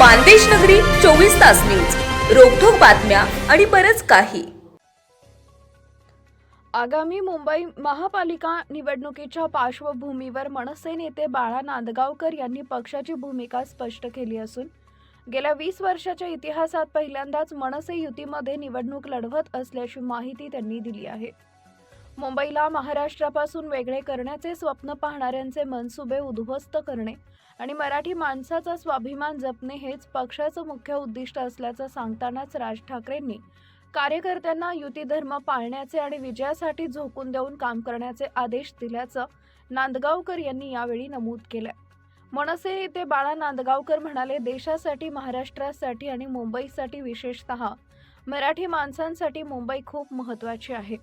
मानदेश नगरी चोवीस तास न्यूज. रोखोक बातम्या आणि बरच काही. आगामी मुंबई महापालिका निवडणुकीच्या पार्श्वभूमीवर मनसे नेते बाळा नांदगावकर यांनी पक्षाची भूमिका स्पष्ट केली असून गेल्या वीस वर्षाच्या इतिहासात पहिल्यांदाच मनसे युतीमध्ये निवडणूक लढवत असल्याची माहिती त्यांनी दिली आहे. मुंबईला महाराष्ट्रापासून वेगळे करण्याचे स्वप्न पाहणाऱ्यांचे मनसुबे उद्ध्वस्त करणे आणि मराठी माणसाचा स्वाभिमान जपणे हेच पक्षाचं मुख्य उद्दिष्ट असल्याचं सांगतानाच राज ठाकरेंनी कार्यकर्त्यांना युती धर्म पाळण्याचे आणि विजयासाठी झोकून देऊन काम करण्याचे आदेश दिल्याचं नांदगावकर यांनी यावेळी नमूद केलं. मनसे नेते बाळा नांदगावकर म्हणाले देशासाठी महाराष्ट्रासाठी आणि मुंबईसाठी विशेषतः मराठी माणसांसाठी मुंबई खूप महत्त्वाची आहे.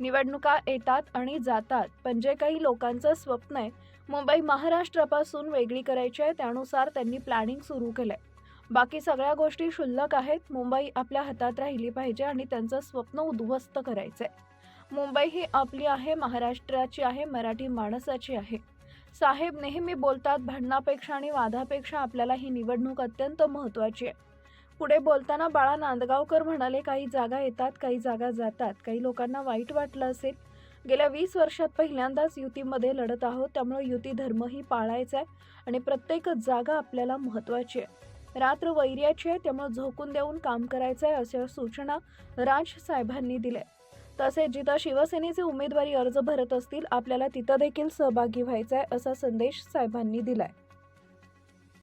निवडणुका येतात आणि जातात पण जे काही लोकांचं स्वप्न आहे मुंबई महाराष्ट्रापासून वेगळी करायची आहे त्यानुसार त्यांनी प्लॅनिंग सुरू केलंय. बाकी सगळ्या गोष्टी क्षुल्लक आहेत मुंबई आपल्या हातात राहिली पाहिजे आणि त्यांचं स्वप्न उद्ध्वस्त करायचंय. मुंबई ही आपली आहे महाराष्ट्राची आहे मराठी माणसाची आहे. साहेब नेहमी बोलतात भांडणापेक्षा आणि वादापेक्षा आपल्याला ही निवडणूक अत्यंत महत्त्वाची आहे. पुढे बोलताना बाळा नांदगावकर म्हणाले काही जागा येतात काही जागा जातात. काही लोकांना वाईट वाटलं असेल. गेल्या वीस वर्षात पहिल्यांदाच युतीमध्ये लढत आहोत. त्यामुळे युती धर्मही पाळायचा आहे आणि प्रत्येक जागा आपल्याला महत्त्वाची आहे. रात्र वैर्याची आहे त्यामुळे झोकून देऊन काम करायचं आहे अशा सूचना राज साहेबांनी दिल्या तसेच जिथं शिवसेनेचे उमेदवारी अर्ज भरत असतील आपल्याला तिथं देखील सहभागी व्हायचा आहे असा संदेश साहेबांनी दिलाय.